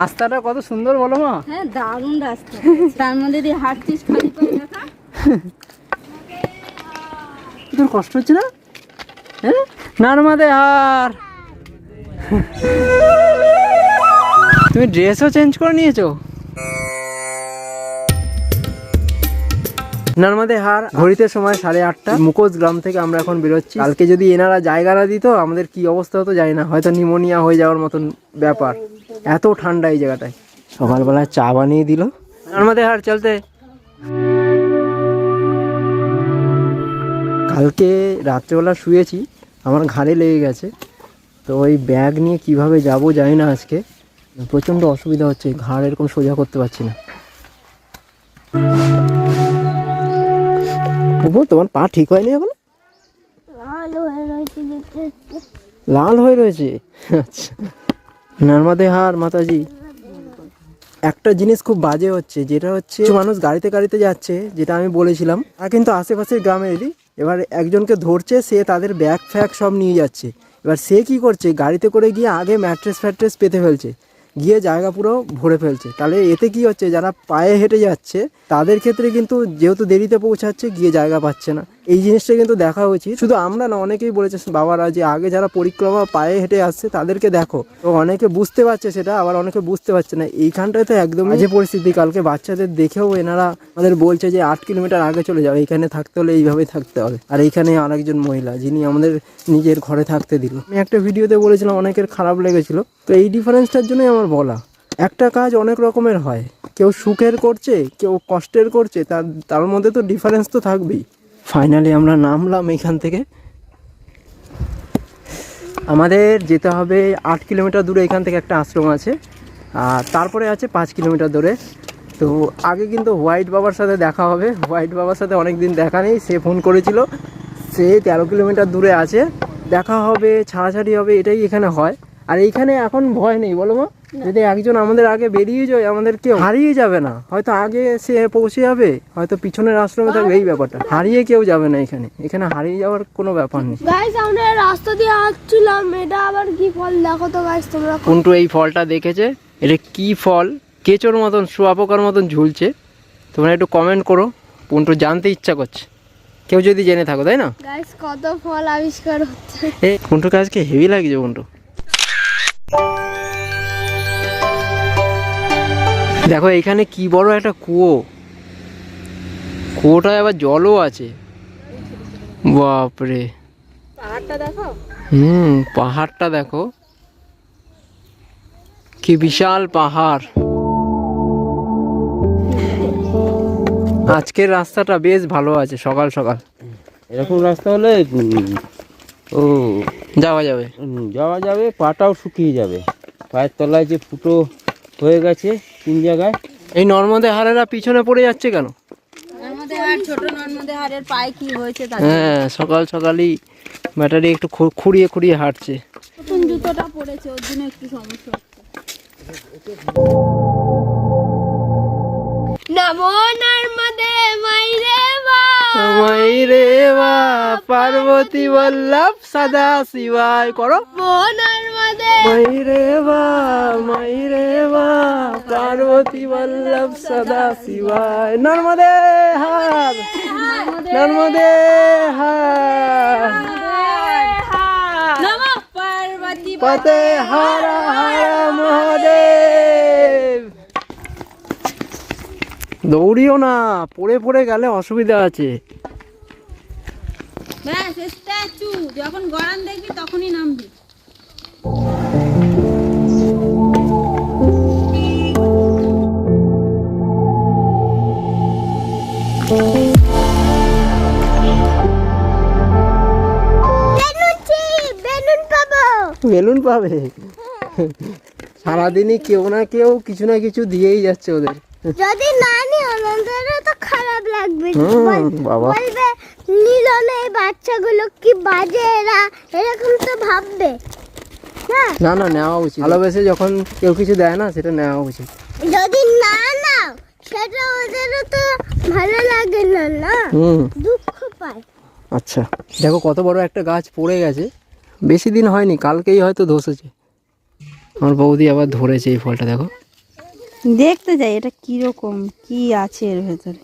রাস্তাটা কত সুন্দর বলো মা। দারুণ দারুণ রাস্তা। তার মধ্যে দিয়ে হাঁটছিস খালি করে দেখা। তোর কষ্ট হচ্ছে না? হ্যাঁ? নর্মাদে হার। তুমি ড্রেসও চেঞ্জ করে নিয়েছো? নর্মাদে হার ঘড়িতে সময় সাড়ে আটটা। মুখোশ গ্রাম থেকে আমরা এখন বেরোচ্ছি। কালকে যদি এনারা জায়গা না দিত আমাদের কি অবস্থা হতো জানি না। হয়তো নিমোনিয়া হয়ে যাওয়ার মতন ব্যাপার। এত ঠান্ডা এই জায়গাটায়। সকালবেলা চা বানিয়ে দিল। নর্মাদে হার চলতে। কালকে রাত্রেবেলা শুয়েছি আমার ঘাড়ে লেগে গেছে। তো ওই ব্যাগ নিয়ে কীভাবে যাব জানি না আজকে। প্রচণ্ড অসুবিধা হচ্ছে ঘাড় এরকম সোজা করতে পারছি না। তোমার পা ঠিক হয়নি এখন? লাল হয়ে রয়েছে আচ্ছা। নর্মাদে হার মাতাজি। একটা জিনিস খুব বাজে হচ্ছে যেটা হচ্ছে মানুষ গাড়িতে গাড়িতে যাচ্ছে যেটা আমি বলেছিলাম। আর কিন্তু আশেপাশের গ্রামেরই এবার একজনকে ধরছে সে তাদের ব্যাগ ফ্যাগ সব নিয়ে যাচ্ছে। এবার সে কি করছে? গাড়িতে করে গিয়ে আগে ম্যাট্রেস ফ্যাট্রেস পেতে ফেলছে। গিয়ে জায়গা পুরো ভরে ফেলছে। তাহলে এতে কি হচ্ছে? যারা পায়ে হেঁটে যাচ্ছে, তাদের ক্ষেত্রে কিন্তু যেহেতু দেরিতে পৌঁছাচ্ছে, গিয়ে জায়গা পাচ্ছে না। এই জিনিসটা কিন্তু দেখা উচিত। শুধু আমরা না, অনেকেই বলেছে, বাবারা যে আগে যারা পরিক্রমা পায়ে হেঁটে আসছে, তাদেরকে দেখো। তো অনেকে বুঝতে পারছে সেটা, আবার অনেকে বুঝতে পারছে না। এইখানটায় তো একদমই যে পরিস্থিতি, কালকে বাচ্চাদের দেখেও এনারা আমাদের বলছে যে, আট কিলোমিটার আগে চলে যাও, এইখানে থাকতে হলে এইভাবেই থাকতে হবে। আর এইখানে আরেকজন মহিলা, যিনি আমাদের নিজের ঘরে থাকতে দিল। আমি একটা ভিডিওতে বলেছিলাম, অনেকের খারাপ লেগেছিল। তো এই ডিফারেন্সটার জন্যই আমার বলা, একটা কাজ অনেক রকমের হয়। কেউ সুখের করছে, কেউ কষ্টের করছে, তার তার মধ্যে তো ডিফারেন্স তো থাকবেই। ফাইনালি আমরা নামলাম এখান থেকে। আমাদের যেতে হবে আট কিলোমিটার দূরে এখান থেকে একটা আশ্রম আছে, আর তারপরে আছে পাঁচ কিলোমিটার দূরে। তো আগে কিন্তু হোয়াইট বাবার সাথে দেখা হবে। হোয়াইট বাবার সাথে অনেক দিন দেখা নেই, সে ফোন করেছিল। সে তেরো কিলোমিটার দূরে আছে। দেখা হবে, ছাড়াছাড়ি হবে, এটাই এখানে হয়। আর এইখানে এখন ভয় নেই বলো মা? যদি একজন আমাদের আগে বেরিয়ে যায় আমাদের কেউ হারিয়ে যাবে না। হয়তো আগে সে পৌঁছে যাবে হয়তো পিছনের আশ্রমে থাকবে এই ব্যাপারটা। হারিয়ে কেউ যাবে না এখানে। এখানে হারিয়ে যাওয়ার কোনো ব্যাপার নেই। গাইস আমরা রাস্তা দিয়ে হাঁটছিলাম এটা আবার কি ফল? দেখো তো গাইস তোমরা কুন্টু এই ফলটা দেখেছে? এটা কি ফল? কেচোর মতন শুয়াপোকার মতন ঝুলছে। তোমরা একটু কমেন্ট করো। পুন্টু জানতে ইচ্ছা করছে। কেউ যদি জেনে থাকো তাই না? গাইস কত ফল আবিষ্কার হচ্ছে। পুন্টুকে আজকে হেভি লাগছে পুন্টু দেখো এখানে কি বড় একটা কুয়ো। কুয়োটায় আবার জলও আছে। বাপরে। পাহাড়টা দেখো? হুম পাহাড়টা দেখো। কি বিশাল পাহাড়। আজকের রাস্তাটা বেশ ভালো আছে সকাল সকাল। এরকম রাস্তা হলে ও যাওয়া যাবে। যাওয়া যাবে পাটাও শুকিয়ে যাবে। পায়ের তলায় যে ফুটো হয়ে গেছে তিন জায়গায়। এই নর্মদে হারেরা পিছনে পড়ে যাচ্ছে কেন? নর্মদে হাট ছোট নর্মদে হাটের পায়ে কি হয়েছে হ্যাঁ সকাল সকালই ব্যাটারি একটু খুঁড়িয়ে খুঁড়িয়ে হাঁটছে। নতুন জুতোটা পড়েছে ওর জন্য একটু সমস্যা হচ্ছে। নমো নর্মদে! মাই রে বা পার্বতী বল্লভ সদা শিবায় করো। নমো রে বা মাই রে বা পার্বতী বল্লভ সদা শিবায়। নর্মদে হার নর্মদে হার। পার্বতী পতে হর হর মহাদেব দৌড়িও না পড়ে পড়ে গেলে অসুবিধা আছে। ব্যাস স্ট্যাচু যখন গড়ান দেখবি তখনই নামবি। বেলুন পাবে। সারাদিনই কেউ না কেউ কিছু না কিছু দিয়েই যাচ্ছে ওদের। যদি না নি তো খারাপ লাগবে বলবে নিল না এই বাচ্চাগুলো কি বাজে এরা? এরকম তো ভাববে। না? না না নেওয়া উচিত। ভালোবেসে যখন কেউ কিছু দেয় না সেটা নেওয়া উচিত। যদি না নাও সেটা ওদেরও তো ভালো লাগে না না? হুম। দুঃখ পায়। আচ্ছা। দেখো কত বড় একটা গাছ পড়ে গেছে। বেশি দিন হয়নি কালকেই হয়তো ধসেছে। আমার বৌদি আবার ধরেছে এই ফলটা দেখো। দেখতে যাই এটা কীরকম কি আছে এর ভেতরে।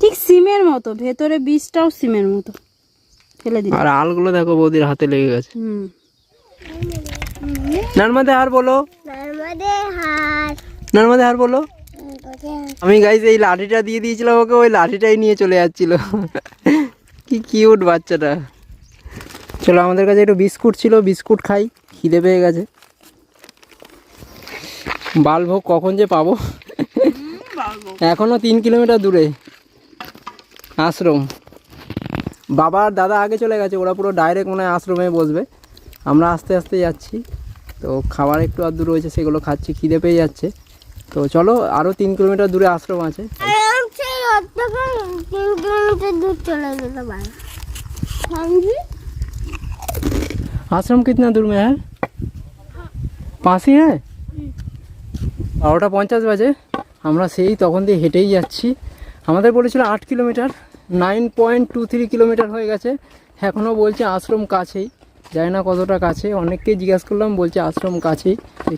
ঠিক সিমের মতো ভেতরে বীজটাও সিমের মতো। ফেলে দিন আর আলগুলো দেখো বৌদির হাতে লেগে গেছে। হুম। নর্মাদে হার বলো। নর্মদে হাট নর্মাদে হার বলো। আমি গাইজ এই লাঠিটা দিয়ে দিয়েছিলাম ওকে ওই লাঠিটাই নিয়ে চলে যাচ্ছিল। কি কিউট বাচ্চাটা। চলো আমাদের কাছে একটু বিস্কুট ছিল বিস্কুট খাই খিদে পেয়ে গেছে। বালভোগ কখন যে পাবো এখনো তিন কিলোমিটার দূরে আশ্রম বাবা আর দাদা আগে চলে গেছে ওরা পুরো ডাইরেক্ট মনে হয় আশ্রমে বসবে আমরা আস্তে আস্তে যাচ্ছি তো খাবার একটু আর দূর রয়েছে সেগুলো খাচ্ছি খিদে পেয়ে যাচ্ছে তো চলো আরও তিন কিলোমিটার দূরে আশ্রম আছে আরামসে অতটা তিন কিলোমিটার দূর চলে যেতে পারে समझी आश्रम कितना दूर में है পাঁচ ही है বারোটা পঞ্চাশ বাজে। আমরা সেই তখন দিয়ে হেঁটেই যাচ্ছি। আমাদের বলেছিল আট kilometer nine point two three kilometer হয়ে গেছে। এখনও বলছে আশ্রম কাছেই। জানি না কতটা কাছে। অনেককেই জিজ্ঞাসা করলাম, বলছে আশ্রম কাছেই।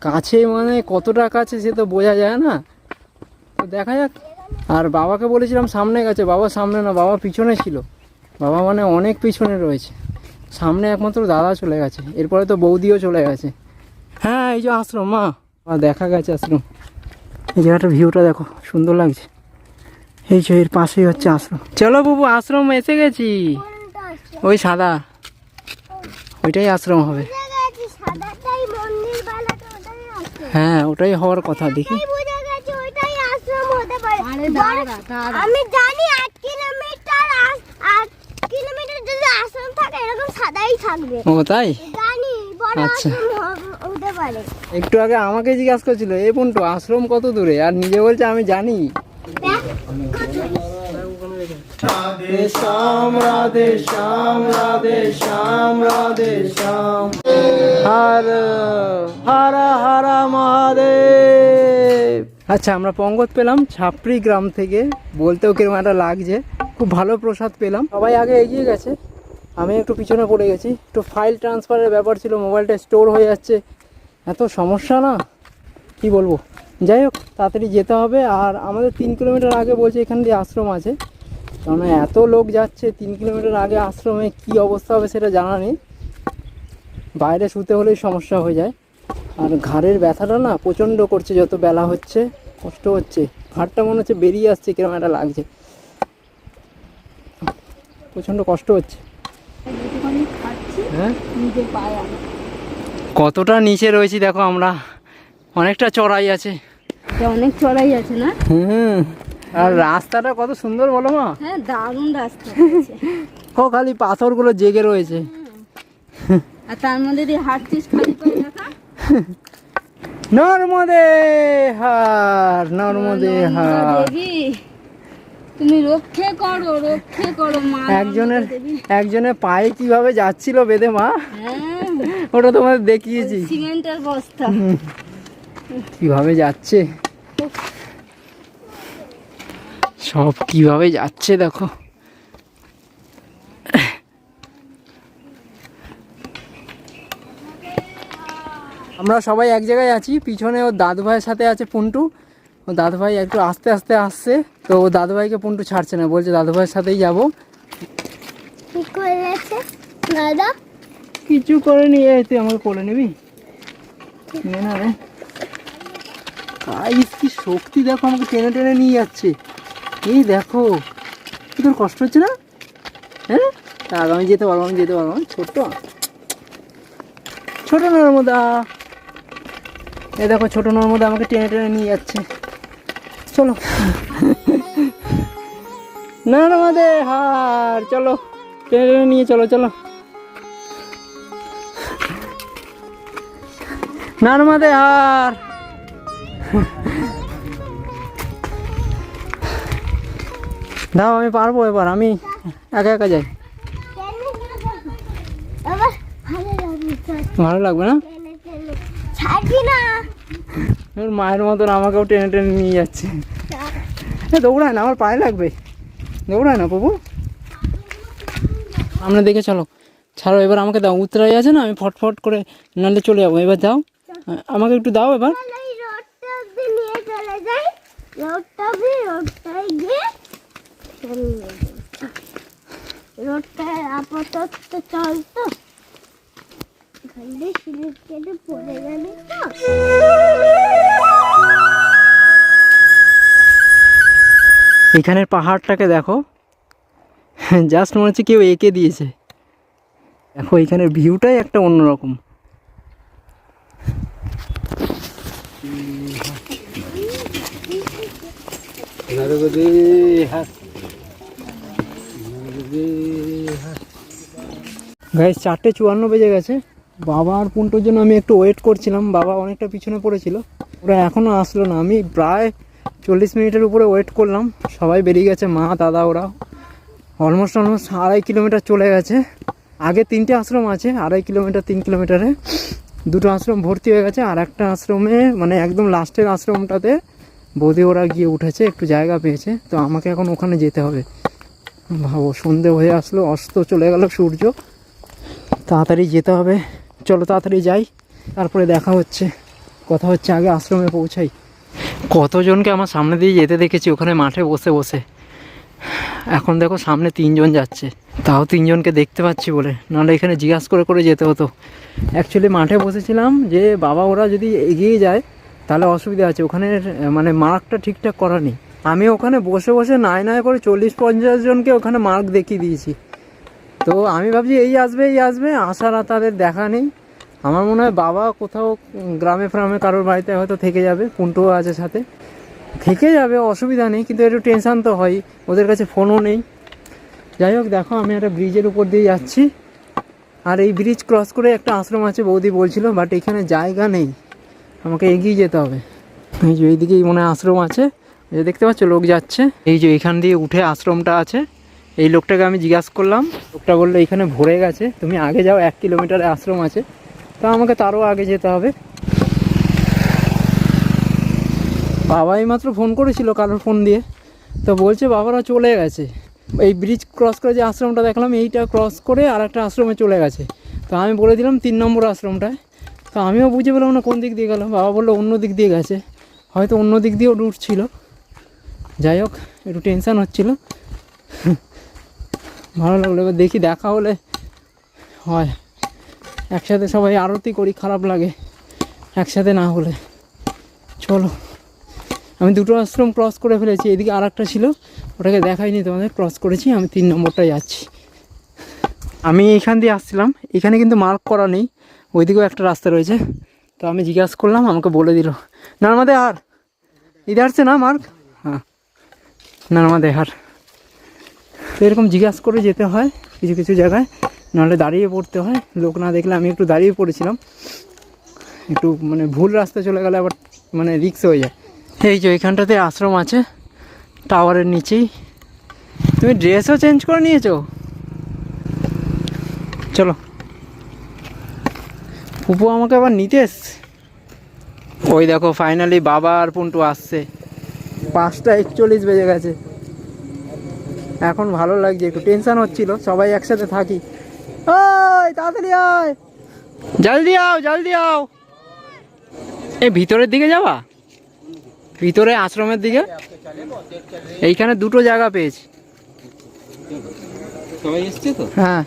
কাছে মানে কতটা কাছে সে তো বোঝা যায় না। তো দেখা যাক। আর বাবাকে বলেছিলাম সামনে গেছে। বাবা সামনে না, বাবা পিছনে ছিল। বাবা মানে অনেক পিছনে রয়েছে। সামনে একমাত্র দাদা চলে গেছে। এরপরে তো বৌদিও চলে গেছে। হ্যাঁ এই যে আশ্রম, মা। দেখা গেছে আশ্রম। এই জায়গাটার ভিউটা দেখো সুন্দর লাগছে। এই যে এর পাশেই হচ্ছে আশ্রম। চলো বাবু আশ্রম এসে গেছি। ওই সাদা। ওইটাই আশ্রম হবে। বুঝে গেছি সাদাটাই মন্দির বালাটা ওটাই আছে হ্যাঁ ওটাই হওয়ার কথা দেখি। এই বুঝে গেছি ওইটাই আশ্রম হতে পারে। আরে দাঁড়া দাঁড়া আমি জানি আট কিলোমিটার আট কিলোমিটার যদি আশ্রম থাকে এরকম সাদাই থাকবে। ও তাই? জানি আচ্ছা। একটু আগে আমাকে জিজ্ঞাসা করছিল এ পন্টু আশ্রম কত দূরে? আর নিজে বলছে আমি জানি। রাধে শ্যাম রাধে শ্যাম রাধে শ্যাম রাধে শ্যাম। হর হর হর মহাদেব। আচ্ছা আমরা পঙ্গত পেলাম ছাপড়ি গ্রাম থেকে। বলতেও কীরকম একটা লাগছে। খুব ভালো প্রসাদ পেলাম। সবাই আগে এগিয়ে গেছে। আমি একটু পিছনে পড়ে গেছি। একটু ফাইল ট্রান্সফারের ব্যাপার ছিল মোবাইলটা স্টোর হয়ে যাচ্ছে। এত সমস্যা না? কি বলব? যাই হোক তাড়াতাড়ি যেতে হবে। আর আমাদের তিন কিলোমিটার আগে বলছে এখান দিয়ে আশ্রম আছে। কারণ এত লোক যাচ্ছে তিন কিলোমিটার আগে আশ্রমে কি অবস্থা হবে সেটা জানা নেই। বাইরে শুতে হলেই সমস্যা হয়ে যায়। আর ঘাড়ের ব্যথাটা না প্রচণ্ড করছে যত বেলা হচ্ছে কষ্ট হচ্ছে। ঘাড়টা মনে হচ্ছে বেরিয়ে আসছে কীরকম একটা লাগছে। প্রচণ্ড কষ্ট হচ্ছে। হ্যাঁ? কতটা নিচে রয়েছি দেখো আমরা। অনেকটা চড়াই আছে। অনেক চড়াই আছে না? হুম। আর রাস্তাটা কত সুন্দর বলো মা। হ্যাঁ দারুণ রাস্তা ও খালি পাথরগুলো জেগে রয়েছে। আর তার মধ্যে দিয়ে হাঁটছিস খালি পায়ে দেখা নর্মদে হার নর্মদে হার। তুমি রক্ষে করো রক্ষে করো মা একজনের একজনের পায়ে কীভাবে যাচ্ছিল বেদে মা? হ্যাঁ। ওটা তোমাদের দেখিয়েছি। সিমেন্টের বস্তা। কীভাবে যাচ্ছে? সব কীভাবে যাচ্ছে দেখো। আমরা সবাই এক জায়গায় আছি পিছনে ওর দাদু ভাইয়ের সাথে আছে পুন্টু। ও দাদু ভাই একটু আস্তে আস্তে আসছে তো ও দাদু ভাইকে পুন্টু ছাড়ছে না বলছে দাদু ভাইয়ের সাথেই যাব। কি করেছে? দাদা? কিছু করে নিয়ে তুই আমাকে কোলে নিবি? নে কি শক্তি দেখো আমাকে টেনে টেনে নিয়ে যাচ্ছে। এই দেখো তোর কষ্ট হচ্ছে না? হ্যাঁ? তার আমি যেতে পারব, আমি যেতে পারব ছোট্ট। ছোট নর্মদা। এই দেখো, ছোট নর্মদা আমাকে টেনে টেনে নিয়ে যাচ্ছে। চলো। নর্মদে হার, চলো। টেনে টেনে নিয়ে চলো চলো। নর্মদে হার দাও, আমি পারব এবার, আমি একা একা যাই। ভালো লাগবে না? মায়ের মতন আমাকেও টেনে টেনে নিয়ে যাচ্ছে। দৌড়ায় না, আমার পায়ে লাগবে। দৌড়ায় না, বাবু। আমরা দেখে চলো। ছাড়ো, এবার আমাকে দাও। উত্তরাই আছে না, আমি ফটফট করে নাহলে চলে যাব। এবার যাও। আমাকে একটু দাও এবার। রোডটা আপাতত সিলিপ কেটে পড়ে গেলে এখানের পাহাড়টাকে দেখো। জাস্ট মনে হচ্ছে কেউ এঁকে দিয়েছে। দেখো এখানের ভিউটাই একটা অন্যরকম। গাইস চারটে চুয়ান্ন বেজে গেছে। বাবা আর পুন্টোর জন্য আমি একটু ওয়েট করছিলাম, বাবা অনেকটা পিছনে পড়েছিল। ওরা এখনও আসলো না। আমি প্রায় চল্লিশ মিনিটের উপরে ওয়েট করলাম। সবাই বেরিয়ে গেছে, মা, দাদা ওরা অলমোস্ট অলমোস্ট আড়াই কিলোমিটার চলে গেছে। আগে তিনটে আশ্রম আছে, আড়াই কিলোমিটার, তিন কিলোমিটারে। দুটো আশ্রম ভর্তি হয়ে গেছে, আর একটা আশ্রমে মানে একদম লাস্টের আশ্রমটাতে বৌদি ওরা গিয়ে উঠেছে, একটু জায়গা পেয়েছে, তো আমাকে এখন ওখানে যেতে হবে। ভাবো, সন্ধে হয়ে আসলো, অস্ত চলে গেল সূর্য। তাড়াতাড়ি যেতে হবে। চলো তাড়াতাড়ি যাই, তারপরে দেখা হচ্ছে। কথা হচ্ছে আগে আশ্রমে পৌঁছাই। কতজনকে আমার সামনে দিয়ে যেতে দেখেছি, ওখানে মাঠে বসে বসে। এখন দেখো সামনে তিনজন যাচ্ছে। তাও তিনজনকে দেখতে পাচ্ছি বলে। নাহলে এখানে জিজ্ঞাসা করে করে যেতে হতো। অ্যাকচুয়ালি মাঠে বসেছিলাম যে, বাবা ওরা যদি এগিয়ে যায় তাহলে অসুবিধা আছে। ওখানে মানে মার্কটা ঠিকঠাক করা নেই। আমি ওখানে বসে বসে নয় নয় করে চল্লিশ পঞ্চাশ জনকে ওখানে মার্ক দেখিয়ে দিয়েছি। তো আমি ভাবছি এই আসবে এই আসবে, আসার তাদের দেখা নেই। আমার মনে হয় বাবা কোথাও গ্রামে ফ্রামে কারোর বাড়িতে হয়তো থেকে যাবে পুন্টুও আছে সাথে। থেকে যাবে, অসুবিধা নেই, কিন্তু একটু টেনশান তো হয়। ওদের কাছে ফোনও নেই। যাই হোক, দেখো, আমি একটা ব্রিজের উপর দিয়ে যাচ্ছি। আর এই ব্রিজ ক্রস করে একটা আশ্রম আছে, বৌদি বলছিল বাট এখানে জায়গা নেই। আমাকে এগিয়ে যেতে হবে। এই যে এইদিকেই মনে আশ্রম আছে। যে দেখতে পাচ্ছ, লোক যাচ্ছে। এই যে এখান দিয়ে উঠে আশ্রমটা আছে। এই লোকটাকে আমি জিজ্ঞাসা করলাম, লোকটা বলল, এখানে ভরে গেছে, তুমি আগে যাও, এক কিলোমিটারে আশ্রম আছে। তা আমাকে তারও আগে যেতে হবে। বাবাই মাত্র ফোন করেছিল কারোর ফোন দিয়ে। তো বলছে, বাবারা চলে গেছে। এই ব্রিজ ক্রস করে যে আশ্রমটা দেখলাম, এইটা ক্রস করে আর একটা আশ্রমে চলে গেছে। তো আমি বলে দিলাম, তিন নম্বর আশ্রমটায়। তো আমিও বুঝে পেলাম না কোন দিক দিয়ে গেলাম। বাবা বলল অন্য দিক দিয়ে গেছে। হয়তো অন্য দিক দিয়েও রুট ছিল। যাই হোক, একটু টেনশান হচ্ছিল। ভালো লাগল। এবার দেখি দেখা হলে হয়। একসাথে সবাই আরতি করি, খারাপ লাগে। একসাথে না হলে। চলো। আমি দুটো আশ্রম ক্রস করে ফেলেছি। এদিকে আর একটা ছিল। ওটাকে দেখাইনি তোমাদের। ক্রস করেছি। আমি তিন নম্বরটায় যাচ্ছি। আমি এইখান দিয়ে আসছিলাম। এখানে কিন্তু মার্ক করা নেই। ওইদিকেও একটা রাস্তা রয়েছে। তো আমি জিজ্ঞাসা করলাম, আমাকে বলে দিল নর্মাদে আর ইধার সে না, মার্ক? হ্যাঁ। নর্মাদে হার। তো এরকম জিজ্ঞাসা করে যেতে হয় কিছু কিছু জায়গায়, নাহলে দাঁড়িয়ে পড়তে হয়। লোক না দেখলে আমি একটু দাঁড়িয়ে পড়েছিলাম। একটু মানে ভুল রাস্তা চলে গেলে আবার মানে রিক্স হয়ে যায়। এই যে এখানটাতে আশ্রম আছে, টাওয়ারের নিচেই। তুমি ড্রেসও চেঞ্জ করে নিয়েছো? চলো। ফুপু আমাকে আবার নিতে এসছে। ওই দেখো ফাইনালি বাবা আর পুন্টু আসছে। পাঁচটা একচল্লিশ বেজে গেছে। এখন ভালো লাগছে একটু টেনশন হচ্ছিল সবাই একসাথে থাকি। ওই তাড়াতাড়ি আয়। জলদি আও জলদি আও। এ ভিতরের দিকে যাবা? ভিতরে আশ্রমের দিকে? এইখানে দুটো জায়গা পেয়েছি। সবাই এসছে তো? হ্যাঁ।